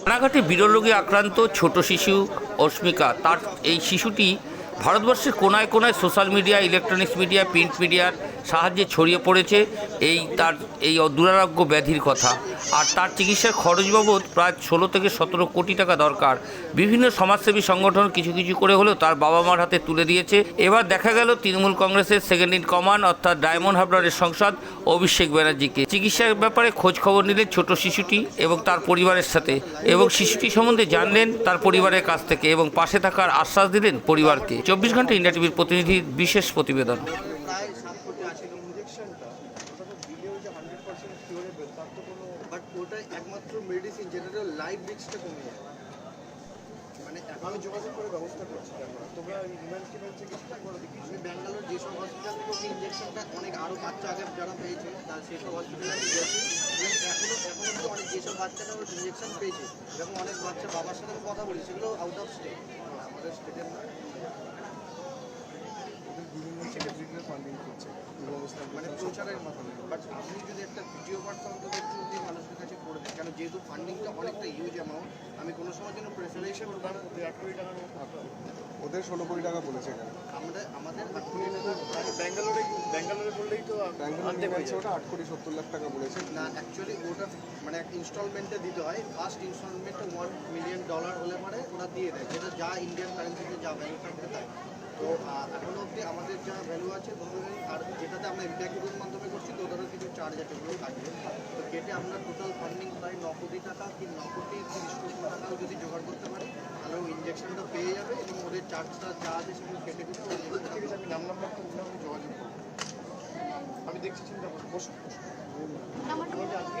রানাঘাটে বিরল আক্রান্ত ছোট শিশু অস্মিকা। তার এই শিশুটি ভারতবর্ষের কোনায় কোনায় social media electronics media print মিডিয়ার সাহায্যে ছড়িয়ে পড়েছে, এই তার, এই দুরারোগ্য ব্যাধির কথা। আর তার চিকিৎসার খরচ বাবদ প্রায় ষোলো থেকে সতেরো কোটি টাকা দরকার। বিভিন্ন সমাজসেবী সংগঠন কিছু কিছু করে হলেও তার বাবা মার হাতে তুলে দিয়েছে। এবার দেখা গেল তৃণমূল কংগ্রেসের সেকেন্ড ইন কমান্ড, অর্থাৎ ডায়মন্ড হাবড়ারের সংসদ অভিষেক ব্যানার্জিকে। চিকিৎসার ব্যাপারে খোঁজ খবর নিলেন ছোট শিশুটি এবং তার পরিবারের সাথে। এবং শিশুটি সম্বন্ধে জানলেন তার পরিবারের কাছ থেকে এবং পাশে থাকার আশ্বাস দিলেন পরিবারকে। চব্বিশ ঘণ্টা ইন্ডিয়া টিভির প্রতিনিধির বিশেষ প্রতিবেদন প্রায় সাত কোটি আছে ইঞ্জেকশনটা ওটা তো দিলেও যে হান্ড্রেড পার্সেন্ট কিউরেবল তার তো কোনো বাট ওটা একমাত্র মেডিসিন যেটা লাইফ রিস্কটা কমে যায় মানে আমি যোগাযোগ করে ব্যবস্থা করছি। তোমরা টিভেন্টে কিছু একবার দেখি। আমি ব্যাঙ্গালোর যেসব হসপিটাল থেকে ওই ইঞ্জেকশনটা অনেক আরও বাচ্চা আগে যারা পেয়েছে, তার সেসব হসপিটালে আমি গেছি। এখনও এখনও অনেক যেসব বাচ্চারা ইঞ্জেকশন পেয়েছে এবং অনেক বাচ্চা বাবার সাথে কথা বলি, সেগুলো আউট অফ স্টেট আমাদের স্টেটের না বিভিন্ন সেক্রেটারিরা ফান্ডিং করছে অবস্থা মানে প্রচারের মাধ্যমে বাট আপনি যদি একটা ভিডিও বার্তা অন্তত একটু যদি মানুষের কাছে করে দেন কেন যেহেতু ফান্ডিংটা অনেকটা ইউজ অ্যামাউন্ট আমি কোনো সময় যেন প্রেসারেশন করব না এক কোটি টাকার ওদের ষোলো কোটি টাকা বলেছে এখানে। আমরা আমাদের আট কোটি টাকা ব্যাঙ্গালোরে ব্যাঙ্গালোরে বললেই তো ব্যাঙ্গালোর নিয়ে ওটা আট কোটি সত্তর লাখ টাকা বলেছে। না অ্যাকচুয়ালি ওটা মানে এক ইনস্টলমেন্টে দিতে হয়। ফার্স্ট ইনস্টলমেন্টে ওয়ান মিলিয়ন ডলার হলে পরে ওরা দিয়ে দেয়। যেটা যা ইন্ডিয়ান কারেন্সিতে যা ভ্যালু থাকবে তাই। তো এখনও অবধি আমাদের যা ভ্যালু আছে আর যেটাতে আমরা গ্রুপের মাধ্যমে করছি তো ওদেরও কিছু চার্জ আছে ওগুলো থাকবে। তো কেটে আমরা টোটাল ফান্ডিং প্রায় ন কোটি টাকা কি ন কোটি তিরিশ কোটি টাকাও যদি জোগাড় করতে পারি তাহলে ওই ইঞ্জেকশনটা পেয়ে যাবে এবং ওদের চার্জটা যা আছে সেগুলো কেটে দিতে ঠিক আছে আমি নাম নাম্বার তো আমি যোগাযোগ করব। আমি দেখছি চিন্তা করব বসুন বসুন আজকে